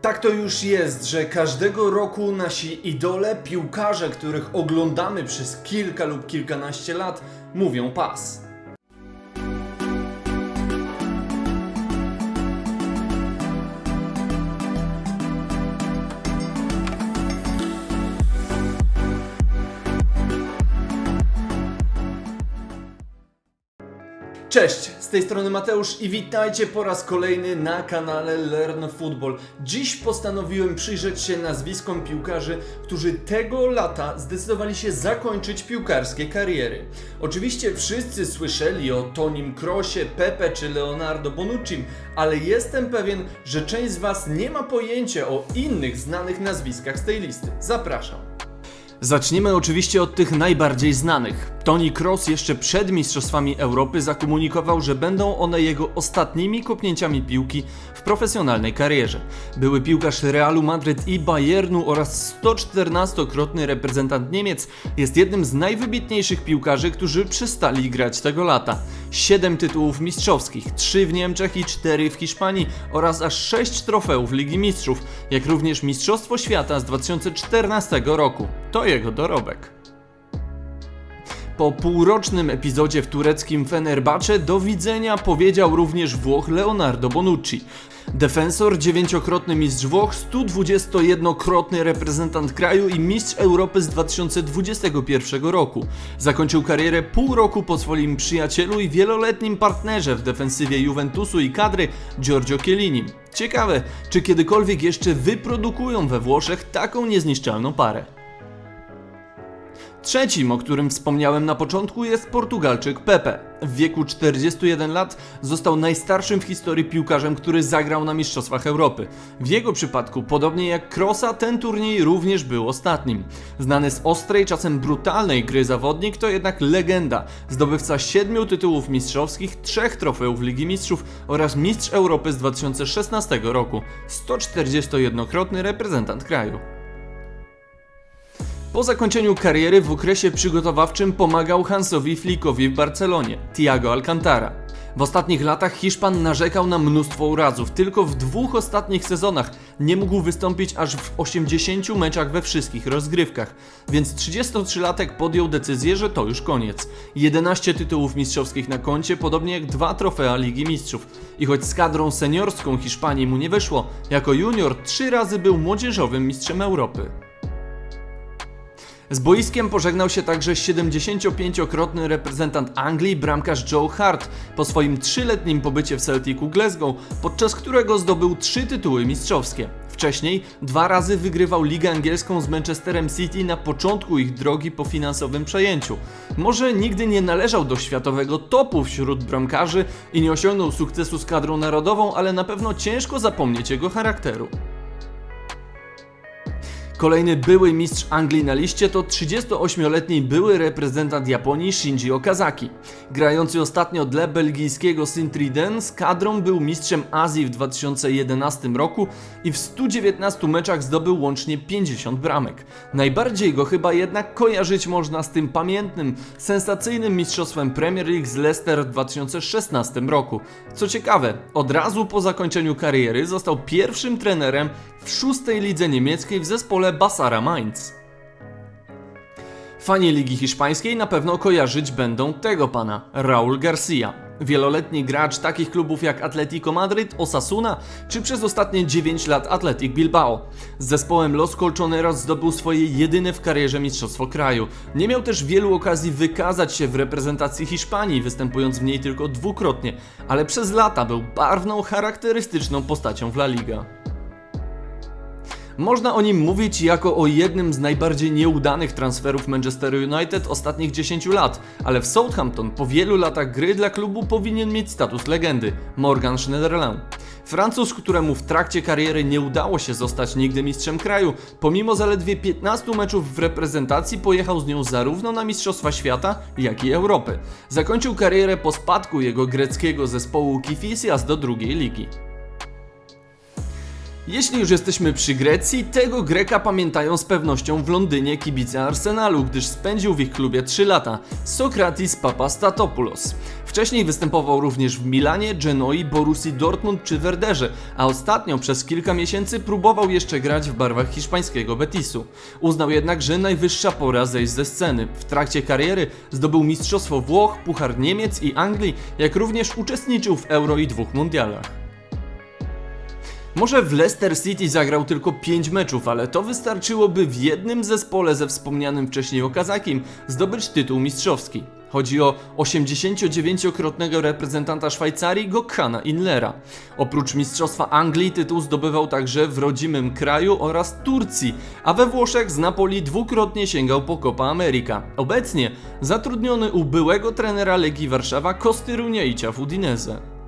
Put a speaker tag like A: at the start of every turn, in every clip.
A: Tak to już jest, że każdego roku nasi idole, piłkarze, których oglądamy przez kilka lub kilkanaście lat, mówią pas. Cześć, z tej strony Mateusz i witajcie po raz kolejny na kanale Learn Football. Dziś postanowiłem przyjrzeć się nazwiskom piłkarzy, którzy tego lata zdecydowali się zakończyć piłkarskie kariery. Oczywiście wszyscy słyszeli o Tonim Krosie, Pepe czy Leonardo Bonucci, ale jestem pewien, że część z Was nie ma pojęcia o innych znanych nazwiskach z tej listy. Zapraszam. Zacznijmy oczywiście od tych najbardziej znanych. Toni Kroos jeszcze przed Mistrzostwami Europy zakomunikował, że będą one jego ostatnimi kopnięciami piłki w profesjonalnej karierze. Były piłkarz Realu Madryt i Bayernu oraz 114-krotny reprezentant Niemiec jest jednym z najwybitniejszych piłkarzy, którzy przestali grać tego lata. 7 tytułów mistrzowskich, 3 w Niemczech i 4 w Hiszpanii oraz aż 6 trofeów Ligi Mistrzów, jak również Mistrzostwo Świata z 2014 roku. To jego dorobek. Po półrocznym epizodzie w tureckim Fenerbahce do widzenia powiedział również Włoch Leonardo Bonucci. Defensor, dziewięciokrotny mistrz Włoch, 121-krotny reprezentant kraju i mistrz Europy z 2021 roku. Zakończył karierę pół roku po swoim przyjacielu i wieloletnim partnerze w defensywie Juventusu i kadry Giorgio Chiellinim. Ciekawe, czy kiedykolwiek jeszcze wyprodukują we Włoszech taką niezniszczalną parę. Trzecim, o którym wspomniałem na początku, jest Portugalczyk Pepe. W wieku 41 lat został najstarszym w historii piłkarzem, który zagrał na Mistrzostwach Europy. W jego przypadku, podobnie jak Krosa, ten turniej również był ostatnim. Znany z ostrej, czasem brutalnej gry zawodnik, to jednak legenda, zdobywca siedmiu tytułów mistrzowskich, trzech trofeów Ligi Mistrzów oraz mistrz Europy z 2016 roku. 141-krotny reprezentant kraju. Po zakończeniu kariery w okresie przygotowawczym pomagał Hansowi Flickowi w Barcelonie, Thiago Alcantara. W ostatnich latach Hiszpan narzekał na mnóstwo urazów. Tylko w dwóch ostatnich sezonach nie mógł wystąpić aż w 80 meczach we wszystkich rozgrywkach, więc 33-latek podjął decyzję, że to już koniec. 11 tytułów mistrzowskich na koncie, podobnie jak dwa trofea Ligi Mistrzów. I choć z kadrą seniorską Hiszpanii mu nie wyszło, jako junior trzy razy był młodzieżowym mistrzem Europy. Z boiskiem pożegnał się także 75-krotny reprezentant Anglii, bramkarz Joe Hart, po swoim trzyletnim pobycie w Celticu Glasgow, podczas którego zdobył trzy tytuły mistrzowskie. Wcześniej dwa razy wygrywał Ligę Angielską z Manchesterem City na początku ich drogi po finansowym przejęciu. Może nigdy nie należał do światowego topu wśród bramkarzy i nie osiągnął sukcesu z kadrą narodową, ale na pewno ciężko zapomnieć jego charakteru. Kolejny były mistrz Anglii na liście to 38-letni były reprezentant Japonii Shinji Okazaki. Grający ostatnio dla belgijskiego Sint-Truiden z kadrą był mistrzem Azji w 2011 roku i w 119 meczach zdobył łącznie 50 bramek. Najbardziej go chyba jednak kojarzyć można z tym pamiętnym, sensacyjnym mistrzostwem Premier League z Leicester w 2016 roku. Co ciekawe, od razu po zakończeniu kariery został pierwszym trenerem w szóstej lidze niemieckiej w zespole Basara Mainz. Fani Ligi Hiszpańskiej na pewno kojarzyć będą tego pana, Raul Garcia. Wieloletni gracz takich klubów jak Atletico Madryt, Osasuna czy przez ostatnie 9 lat Athletic Bilbao. Z zespołem Los Colchoneros zdobył swoje jedyne w karierze mistrzostwo kraju. Nie miał też wielu okazji wykazać się w reprezentacji Hiszpanii, występując w niej tylko dwukrotnie, ale przez lata był barwną, charakterystyczną postacią w La Liga. Można o nim mówić jako o jednym z najbardziej nieudanych transferów Manchester United ostatnich 10 lat, ale w Southampton po wielu latach gry dla klubu powinien mieć status legendy Morgan Schneiderlin. Francuz, któremu w trakcie kariery nie udało się zostać nigdy mistrzem kraju, pomimo zaledwie 15 meczów w reprezentacji pojechał z nią zarówno na Mistrzostwa Świata, jak i Europy. Zakończył karierę po spadku jego greckiego zespołu Kifisias do drugiej ligi. Jeśli już jesteśmy przy Grecji, tego Greka pamiętają z pewnością w Londynie kibice Arsenalu, gdyż spędził w ich klubie 3 lata. Sokratis Papastatopoulos. Wcześniej występował również w Milanie, Genoi, Borussii Dortmund czy Werderze, a ostatnio przez kilka miesięcy próbował jeszcze grać w barwach hiszpańskiego Betisu. Uznał jednak, że najwyższa pora zejść ze sceny. W trakcie kariery zdobył Mistrzostwo Włoch, Puchar Niemiec i Anglii, jak również uczestniczył w Euro i dwóch mundialach. Może w Leicester City zagrał tylko 5 meczów, ale to wystarczyłoby w jednym zespole ze wspomnianym wcześniej Okazakim zdobyć tytuł mistrzowski. Chodzi o 89-krotnego reprezentanta Szwajcarii Gokhana Inlera. Oprócz Mistrzostwa Anglii tytuł zdobywał także w rodzimym kraju oraz Turcji, a we Włoszech z Napoli dwukrotnie sięgał po Copa America. Obecnie zatrudniony u byłego trenera Legii Warszawa Kosty Runiejcia w Udinese.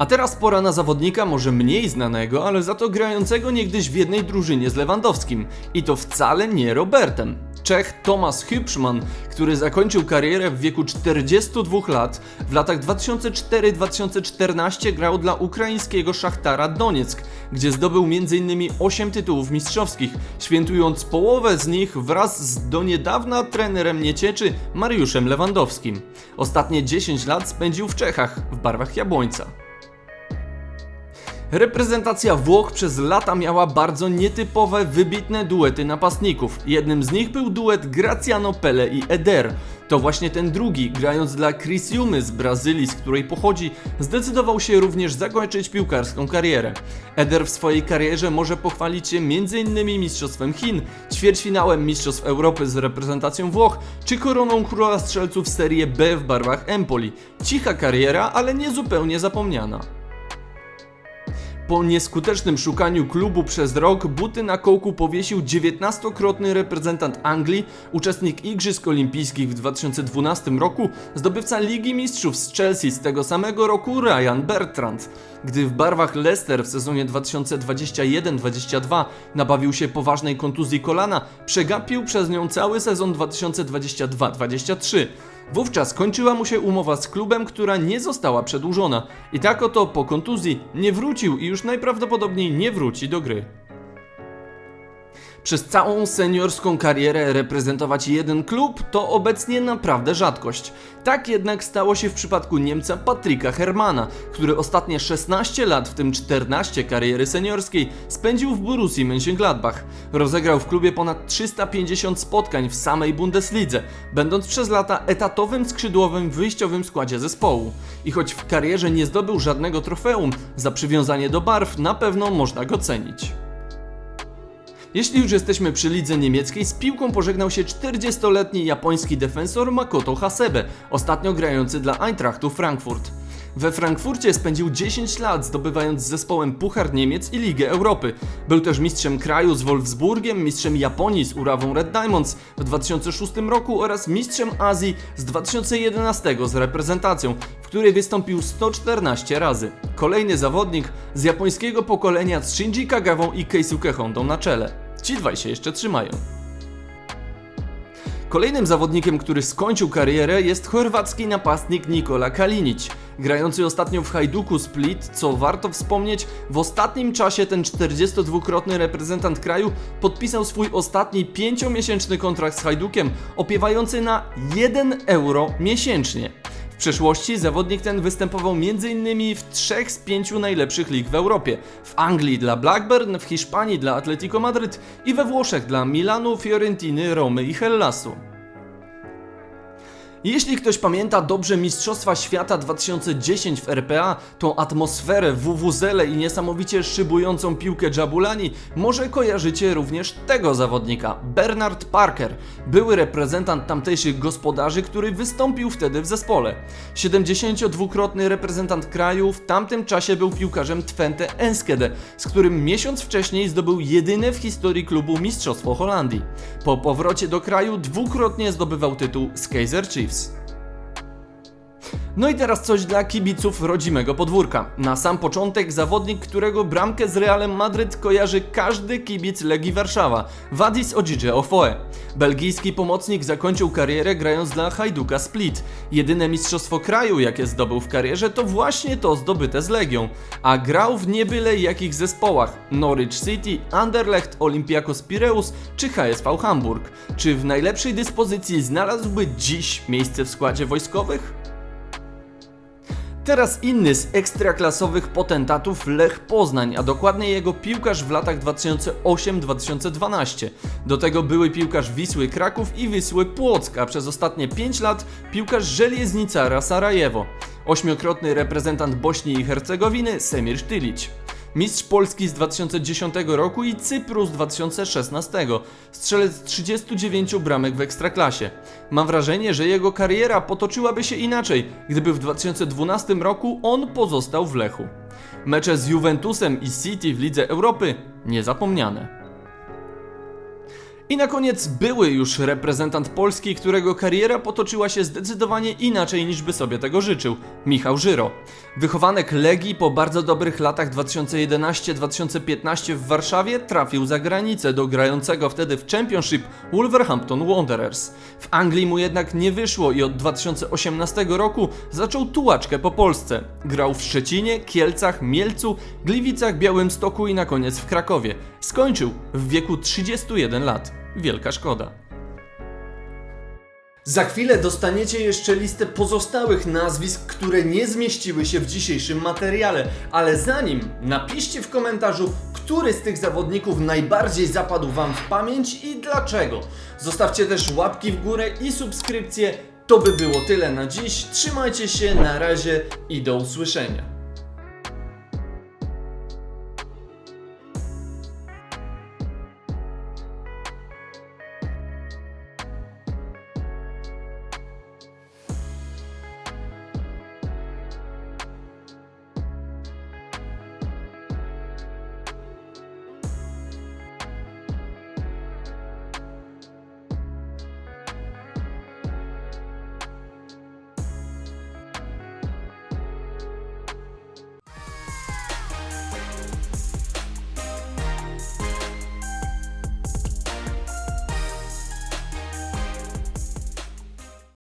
A: A teraz pora na zawodnika może mniej znanego, ale za to grającego niegdyś w jednej drużynie z Lewandowskim. I to wcale nie Robertem. Czech Thomas Hübschmann, który zakończył karierę w wieku 42 lat, w latach 2004-2014 grał dla ukraińskiego Szachtara Donieck, gdzie zdobył m.in. 8 tytułów mistrzowskich, świętując połowę z nich wraz z do niedawna trenerem Niecieczy Mariuszem Lewandowskim. Ostatnie 10 lat spędził w Czechach, w barwach Jabłońca. Reprezentacja Włoch przez lata miała bardzo nietypowe, wybitne duety napastników. Jednym z nich był duet Graziano Pelle i Eder. To właśnie ten drugi, grając dla Crisiumy z Brazylii, z której pochodzi, zdecydował się również zakończyć piłkarską karierę. Eder w swojej karierze może pochwalić się m.in. Mistrzostwem Chin, ćwierćfinałem Mistrzostw Europy z reprezentacją Włoch, czy koroną króla strzelców Serie B w barwach Empoli. Cicha kariera, ale nie zupełnie zapomniana. Po nieskutecznym szukaniu klubu przez rok buty na kołku powiesił 19-krotny reprezentant Anglii, uczestnik Igrzysk Olimpijskich w 2012 roku, zdobywca Ligi Mistrzów z Chelsea z tego samego roku Ryan Bertrand. Gdy w barwach Leicester w sezonie 2021-22 nabawił się poważnej kontuzji kolana, przegapił przez nią cały sezon 2022-23. Wówczas kończyła mu się umowa z klubem, która nie została przedłużona. I tak oto po kontuzji nie wrócił i już najprawdopodobniej nie wróci do gry. Przez całą seniorską karierę reprezentować jeden klub to obecnie naprawdę rzadkość. Tak jednak stało się w przypadku Niemca Patryka Hermana, który ostatnie 16 lat, w tym 14 kariery seniorskiej, spędził w Borussii Mönchengladbach. Rozegrał w klubie ponad 350 spotkań w samej Bundeslidze, będąc przez lata etatowym skrzydłowym w wyjściowym składzie zespołu. I choć w karierze nie zdobył żadnego trofeum, za przywiązanie do barw na pewno można go cenić. Jeśli już jesteśmy przy lidze niemieckiej, z piłką pożegnał się 40-letni japoński defensor Makoto Hasebe, ostatnio grający dla Eintrachtu Frankfurt. We Frankfurcie spędził 10 lat, zdobywając z zespołem Puchar Niemiec i Ligę Europy. Był też mistrzem kraju z Wolfsburgiem, mistrzem Japonii z Urawą Red Diamonds w 2006 roku oraz mistrzem Azji z 2011 z reprezentacją, w której wystąpił 114 razy. Kolejny zawodnik z japońskiego pokolenia z Shinji Kagawą i Keisuke Hondą na czele. Ci dwaj się jeszcze trzymają. Kolejnym zawodnikiem, który skończył karierę jest chorwacki napastnik Nikola Kalinic. Grający ostatnio w Hajduku Split, co warto wspomnieć, w ostatnim czasie ten 42-krotny reprezentant kraju podpisał swój ostatni 5-miesięczny kontrakt z Hajdukiem, opiewający na 1 euro miesięcznie. Przeszłości zawodnik ten występował m.in. w trzech z pięciu najlepszych lig w Europie. W Anglii dla Blackburn, w Hiszpanii dla Atletico Madryt i we Włoszech dla Milanu, Fiorentiny, Romy i Hellasu. Jeśli ktoś pamięta dobrze Mistrzostwa Świata 2010 w RPA, tą atmosferę, WWZele i niesamowicie szybującą piłkę Jabulani, może kojarzycie również tego zawodnika, Bernard Parker, były reprezentant tamtejszych gospodarzy, który wystąpił wtedy w zespole. 72-krotny reprezentant kraju w tamtym czasie był piłkarzem Twente Enskede, z którym miesiąc wcześniej zdobył jedyne w historii klubu Mistrzostwo Holandii. Po powrocie do kraju dwukrotnie zdobywał tytuł z Kaiser. Chiefs. No i teraz coś dla kibiców rodzimego podwórka. Na sam początek zawodnik, którego bramkę z Realem Madryt kojarzy każdy kibic Legii Warszawa, Wadis Odzidze Ofoe. Belgijski pomocnik zakończył karierę grając dla Hajduka Split. Jedyne mistrzostwo kraju, jakie zdobył w karierze, to właśnie to zdobyte z Legią. A grał w niebyle jakich zespołach Norwich City, Anderlecht, Olympiakos Pireus czy HSV Hamburg. Czy w najlepszej dyspozycji znalazłby dziś miejsce w składzie wojskowych? Teraz inny z ekstraklasowych potentatów Lech Poznań, a dokładnie jego piłkarz w latach 2008-2012. Do tego były piłkarz Wisły Kraków i Wisły Płock, a przez ostatnie 5 lat piłkarz Żelieźnica Sarajewo. Ośmiokrotny reprezentant Bośni i Hercegowiny Semir Sztylić. Mistrz Polski z 2010 roku i Cypru z 2016. Strzelec 39 bramek w ekstraklasie. Mam wrażenie, że jego kariera potoczyłaby się inaczej, gdyby w 2012 roku on pozostał w Lechu. Mecze z Juventusem i City w Lidze Europy niezapomniane. I na koniec były już reprezentant Polski, którego kariera potoczyła się zdecydowanie inaczej niż by sobie tego życzył Michał Żyro. Wychowanek Legii po bardzo dobrych latach 2011-2015 w Warszawie trafił za granicę do grającego wtedy w Championship Wolverhampton Wanderers. W Anglii mu jednak nie wyszło i od 2018 roku zaczął tułaczkę po Polsce. Grał w Szczecinie, Kielcach, Mielcu, Gliwicach, Białymstoku i na koniec w Krakowie. Skończył w wieku 31 lat. Wielka szkoda. Za chwilę dostaniecie jeszcze listę pozostałych nazwisk, które nie zmieściły się w dzisiejszym materiale, ale zanim napiszcie w komentarzu, który z tych zawodników najbardziej zapadł Wam w pamięć i dlaczego. Zostawcie też łapki w górę i subskrypcję. To by było tyle na dziś. Trzymajcie się, na razie i do usłyszenia.